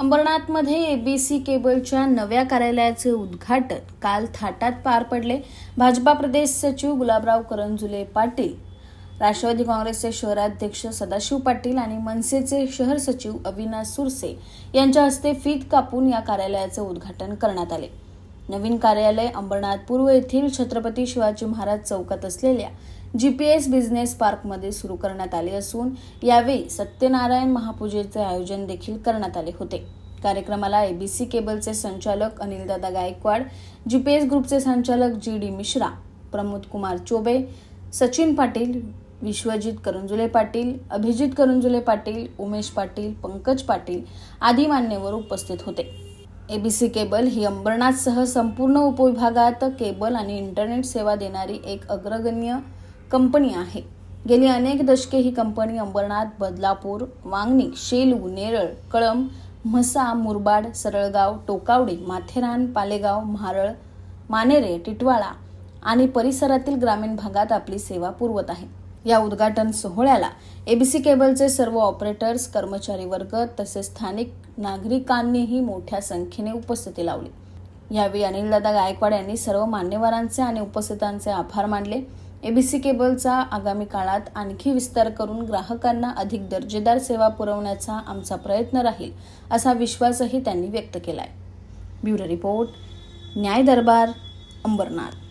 अंबरनाथमध्ये एबीसी केबलच्या नव्या कार्यालयाचे उद्घाटन काल थाटात पार पडले. भाजपा प्रदेश सचिव गुलाबराव करंजुले पाटील राष्ट्रवादी काँग्रेसचे शहराध्यक्ष सदाशिव पाटील आणि मनसेचे शहर सचिव अविनाश सुरसे यांच्या हस्ते फीत कापून या कार्यालयाचे उद्घाटन करण्यात आले. नवीन कार्यालय अंबरनाथ पूर्व येथील छत्रपती शिवाजी महाराज चौकात असलेल्या जी पी एस बिझनेस पार्कमध्ये सुरू करण्यात आले असून यावेळी सत्यनारायण महापूजेचे आयोजन देखील करण्यात आले होते. कार्यक्रमाला एबीसी केबलचे संचालक अनिलदादा गायकवाड जीपीएस ग्रुपचे संचालक जी डी मिश्रा प्रमोद कुमार चोबे सचिन पाटील विश्वजित करंजुले पाटील अभिजित करंजुले पाटील उमेश पाटील पंकज पाटील आदी मान्यवर उपस्थित होते. एबीसी केबल ही अंबरनाथसह संपूर्ण उपविभागात केबल आणि इंटरनेट सेवा देणारी एक अग्रगण्य कंपनी आहे. गेली अनेक दशके ही कंपनी अंबरनाथ बदलापूर वांगणी शेलू नेरळ कळंब म्हसा मुरबाड सरळगाव टोकावडी माथेरान पालेगाव म्हारळ मानेरे टिटवाळा आणि परिसरातील ग्रामीण भागात आपली सेवा पुरवत आहे. या उद्घाटन सोहळ्याला एबीसी केबलचे सर्व ऑपरेटर्स कर्मचारी वर्ग तसेच स्थानिक नागरिकांनीही मोठ्या संख्येने उपस्थिती लावली. यावेळी अनिलदादा गायकवाड यांनी सर्व मान्यवरांचे आणि उपस्थितांचे आभार मानले. एबीसी केबलचा आगामी काळात आणखी विस्तार करून ग्राहकांना अधिक दर्जेदार सेवा पुरवण्याचा आमचा प्रयत्न राहील असा विश्वासही त्यांनी व्यक्त केला आहे ब्युरो रिपोर्ट न्याय दरबार अंबरनाथ.